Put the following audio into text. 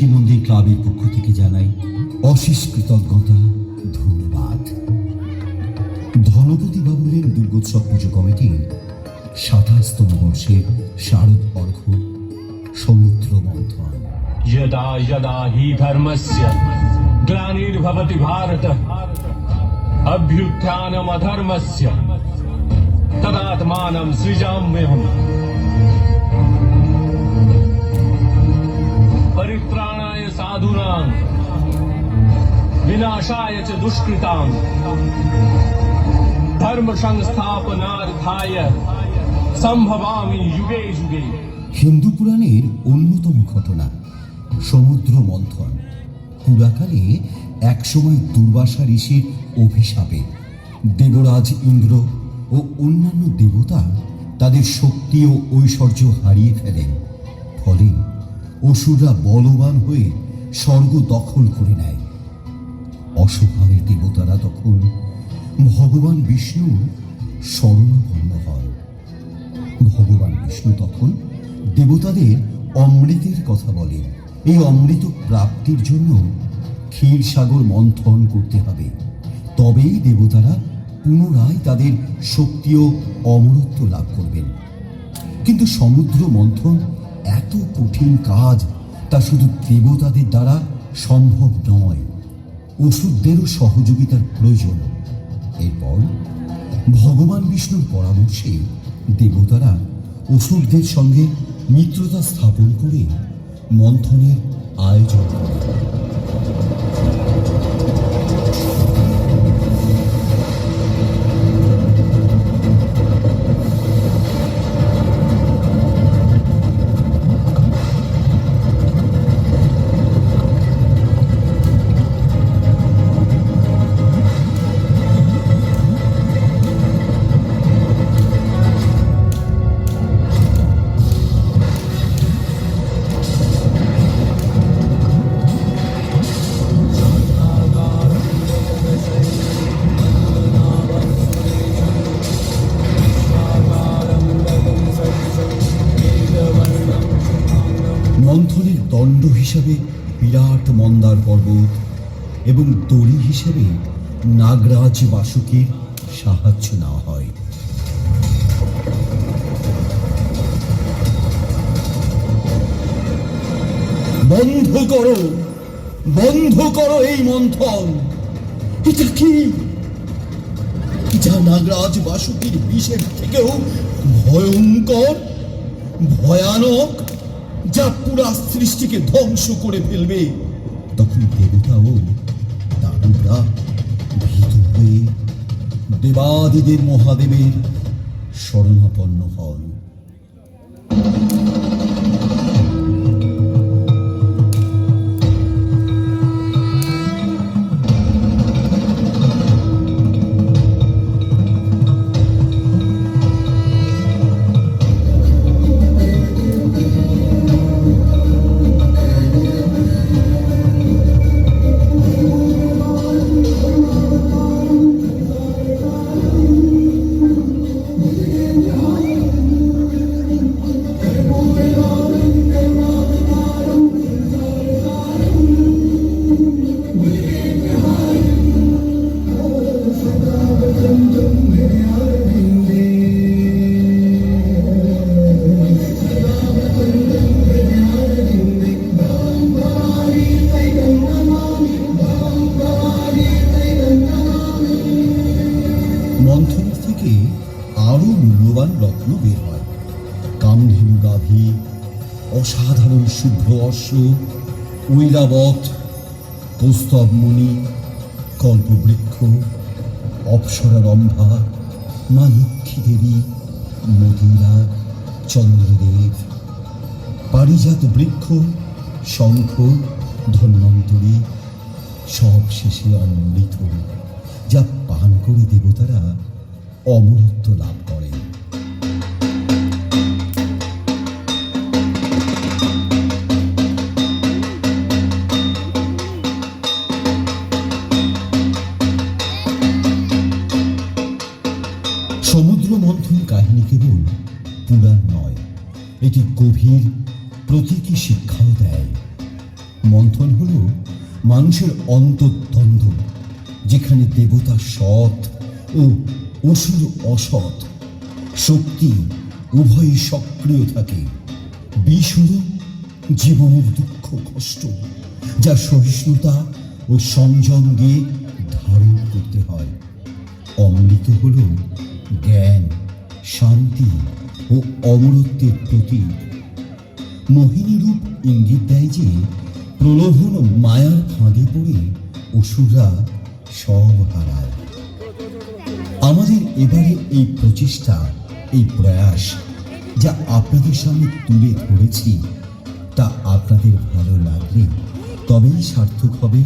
গোমতী মন্দির ক্লাবের পক্ষ থেকে জানাই অশেষ কৃতজ্ঞতা, ধন্যবাদ। ধনপতি বাবুলের দুর্গোৎসব পুজো কমিটি সাতাশতম বর্ষের শারদ অর্ঘ সমুদ্র মন্থন। যদা যদা হি ধর্মস্য গ্লানির্ভবতি ভারত অভ্যুত্থানমধর্মস্য তদাত্মানম সৃজাম্যহম। পরিত্রাণায় সাধুনা বিনাশায় দুষ্কৃতা ধর্ম সংস্থাপনার্থায় সম্ভবামি যুগে যুগে হিন্দু পুরাণের অন্যতম ঘটনা, সমুদ্র মন্থন। পুরাকালে একসময় দুর্বাসা ঋষির অভিশাপে দেবরাজ ইন্দ্র ও অন্যান্য দেবতা তাদের শক্তি ও ঐশ্বর্য হারিয়ে ফেলেন। ফলে অসুররা বলবান হয়ে স্বর্গ দখল করে নেয়। অসহায় দেবতারা তখন ভগবান বিষ্ণু শরণাপন্ন হন। ভগবান বিষ্ণু তখন দেবতাদের অমৃতের কথা বলেন। এই অমৃত প্রাপ্তির জন্য ক্ষীর সাগর মন্থন করতে হবে। তবেই দেবতারা পুনরায় তাদের শক্তি ও অমরত্ব লাভ করবেন। কিন্তু সমুদ্র মন্থন এত কঠিন কাজ তা শুধু দেবতাদের দ্বারা সম্ভব নয় ওষুধদেরও সহযোগিতার প্রয়োজন। এরপর ভগবান বিষ্ণুর পরামর্শে দেবতারা অসুরদের সঙ্গে মিত্রতা স্থাপন করে মন্থনের আয়োজন করে। মন্থনের দণ্ড হিসাবে বিরাট মন্দার পর্বত এবং দড়ি হিসেবে নাগরাজ বাসুকের সাহায্য নেওয়া হয়। বন্ধ করো বন্ধ করো এই মন্থন। এটা কি? যা নাগরাজ বাসুকীর বিষের থেকেও ভয়ঙ্কর, ভয়ানক যা পুরা সৃষ্টিকে ধ্বংস করে ফেলবে। তখন দেবতাও দাদুরা ভীত হয়ে দেবাদিদের মহাদেবের শরণাপন্ন হন। থেকে আরও মূল্যবান রত্ন বের হয়। কামধেনু গাভী অসাধারণ শুভ্র অশ্ব, ঐরাবত, কৌস্তবমণি, কল্পবৃক্ষ, অপ্সরারম্ভা, মা লক্ষ্মী দেবী মদিরা চন্দ্রদেব, পারিজাত বৃক্ষ, শঙ্খ, ধন্বন্তরী সব শেষে অমৃত, যা পান করে দেবতারা অমরত্ব লাভ করেন। সমুদ্র মন্থন কাহিনী কেবল পুরাণ নয়, এটি গভীর প্রতীকী শিক্ষাও দেয়। মন্থন হল মানুষের অন্তর্দ্বন্দ্ব, যেখানে দেবতা সৎ ও অসুর অসৎ। শক্তি উভয়ই সক্রিয় থাকে। বিষ হল জীবনের দুঃখ কষ্ট, যা সহিষ্ণুতা ও সংযম দিয়ে ধারণ করতে হয়। অমৃত হল জ্ঞান, শান্তি ও অমরত্বের প্রতীক। মোহিনীরূপ ইঙ্গিত দেয় যে, প্রলোভন মায়ার ফাঁদে পড়ে অসুররা সব হারায়। আমাদের এবারে এই প্রচেষ্টা, এই প্রয়াস যা আপনাদের সামনে তুলে ধরেছি, তা আপনাদের ভালো লাগলে তবেই সার্থক হবে।